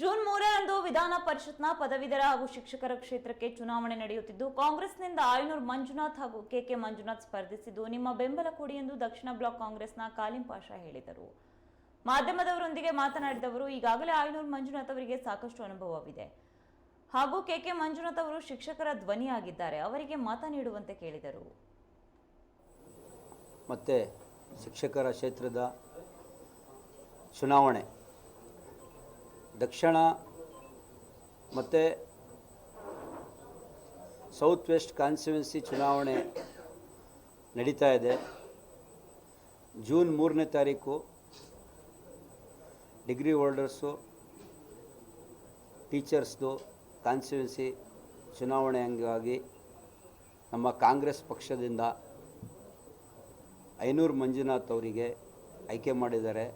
June ಮೂರರಂದು ವಿಧಾನ ಪರಿಷತ್ನ ಪದವೀಧರ ಹಾಗೂ ಶಿಕ್ಷಕರ ಕ್ಷೇತ್ರಕ್ಕೆ ಚುನಾವಣೆ ನಡೆಯುತ್ತಿದ್ದು, ಕಾಂಗ್ರೆಸ್ನಿಂದ ಆಯನೂರ್ ಮಂಜುನಾಥ್ ಹಾಗೂ ಕೆಕೆ ಮಂಜುನಾಥ್ ಸ್ಪರ್ಧಿಸಿದ್ದು, ನಿಮ್ಮ ಬೆಂಬಲ ಕೊಡಿ ಎಂದು ದಕ್ಷಿಣ ಬ್ಲಾಕ್ ಕಾಂಗ್ರೆಸ್ನ ಕಾಲಿಂ ಪಾಷಾ ಹೇಳಿದರು. ಮಾಧ್ಯಮದವರೊಂದಿಗೆ ಮಾತನಾಡಿದವರು, ಈಗಾಗಲೇ ಆಯನೂರ್ ಮಂಜುನಾಥ್ ಅವರಿಗೆ ಸಾಕಷ್ಟು ಅನುಭವವಿದೆ. ಹಾಗೂ ಕೆಕೆ ಮಂಜುನಾಥ್ ಅವರು ಶಿಕ್ಷಕರ ಧ್ವನಿಯಾಗಿದ್ದಾರೆ, ಅವರಿಗೆ ಮತ ನೀಡುವಂತೆ ಕೇಳಿದರು. ಮತ್ತೆ ಶಿಕ್ಷಕರ ಕ್ಷೇತ್ರದ ಚುನಾವಣೆ. ದಕ್ಷಿಣ ಮತ್ತು ಸೌತ್ ವೆಸ್ಟ್ ಕಾನ್ಸ್ಟಿಟ್ಯುವೆನ್ಸಿ ಚುನಾವಣೆ ನಡೀತಾ ಇದೆ. ಜೂನ್ ಮೂರನೇ ತಾರೀಕು ಡಿಗ್ರಿ ಹೋಲ್ಡರ್ಸು ಟೀಚರ್ಸ್ದು ಕಾನ್ಸ್ಟಿಟ್ಯುವೆನ್ಸಿ ಚುನಾವಣೆ ಅಂಗವಾಗಿ ನಮ್ಮ ಕಾಂಗ್ರೆಸ್ ಪಕ್ಷದಿಂದ ಐನೂರು ಮಂಜುನಾಥ್ ಅವರಿಗೆ ಆಯ್ಕೆ ಮಾಡಿದ್ದಾರೆ.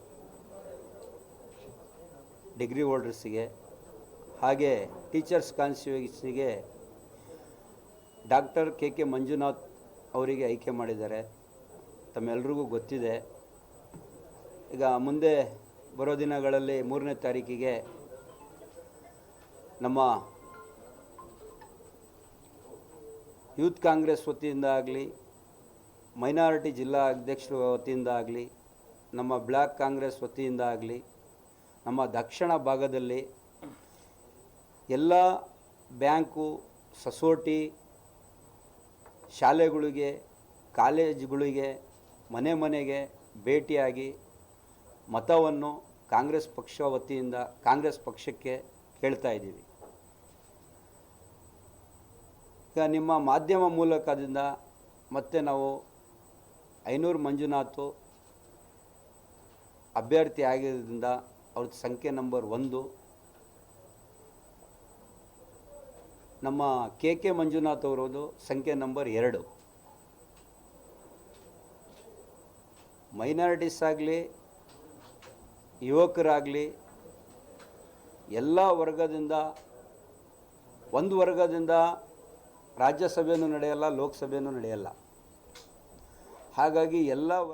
ಡಿಗ್ರಿ ಹೋಲ್ಡರ್ಸಿಗೆ ಹಾಗೆ ಟೀಚರ್ಸ್ ಕಾನ್ಸ್ಟಿಟ್ಯೂನ್ಸಿಗೆ ಡಾಕ್ಟರ್ ಕೆ ಕೆ ಮಂಜುನಾಥ್ ಅವರಿಗೆ ಆಯ್ಕೆ ಮಾಡಿದ್ದಾರೆ. ತಮ್ಮೆಲ್ರಿಗೂ ಗೊತ್ತಿದೆ. ಈಗ ಮುಂದೆ ಬರೋ ದಿನಗಳಲ್ಲಿ ಮೂರನೇ ತಾರೀಕಿಗೆ ನಮ್ಮ ಯೂತ್ ಕಾಂಗ್ರೆಸ್ ವತಿಯಿಂದ ಆಗಲಿ, ಮೈನಾರಿಟಿ ಜಿಲ್ಲಾ ಅಧ್ಯಕ್ಷರ ವತಿಯಿಂದ ಆಗಲಿ, ನಮ್ಮ ಬ್ಲಾಕ್ ಕಾಂಗ್ರೆಸ್ ವತಿಯಿಂದ ಆಗಲಿ ನಮ್ಮ ದಕ್ಷಿಣ ಭಾಗದಲ್ಲಿ ಎಲ್ಲ ಬ್ಯಾಂಕು, ಸೊಸೋಟಿ, ಶಾಲೆಗಳಿಗೆ, ಕಾಲೇಜುಗಳಿಗೆ, ಮನೆ ಮನೆಗೆ ಭೇಟಿಯಾಗಿ ಮತವನ್ನು ಕಾಂಗ್ರೆಸ್ ಪಕ್ಷ ವತಿಯಿಂದ, ಕಾಂಗ್ರೆಸ್ ಪಕ್ಷಕ್ಕೆ ಕೇಳ್ತಾ ಇದ್ದೀವಿ. ಈಗ ನಿಮ್ಮ ಮಾಧ್ಯಮ ಮೂಲಕದಿಂದ ಮತ್ತೆ ನಾವು ಐನೂರು ಮಂಜುನಾಥು ಅಭ್ಯರ್ಥಿ ಆಗಿರೋದ್ರಿಂದ ಅವ್ರದ್ದು ಸಂಖ್ಯೆ ನಂಬರ್ ಒಂದು. ನಮ್ಮ ಕೆ ಕೆ ಮಂಜುನಾಥ್ ಅವರದು ಸಂಖ್ಯೆ ನಂಬರ್ ಎರಡು. ಮೈನಾರಿಟೀಸ್ ಆಗಲಿ, ಯುವಕರಾಗಲಿ, ಎಲ್ಲ ವರ್ಗದಿಂದ, ಒಂದು ವರ್ಗದಿಂದ ರಾಜ್ಯಸಭೆಯೂ ನಡೆಯಲ್ಲ ಲೋಕಸಭೆಯೂ ನಡೆಯಲ್ಲ. ಹಾಗಾಗಿ ಎಲ್ಲ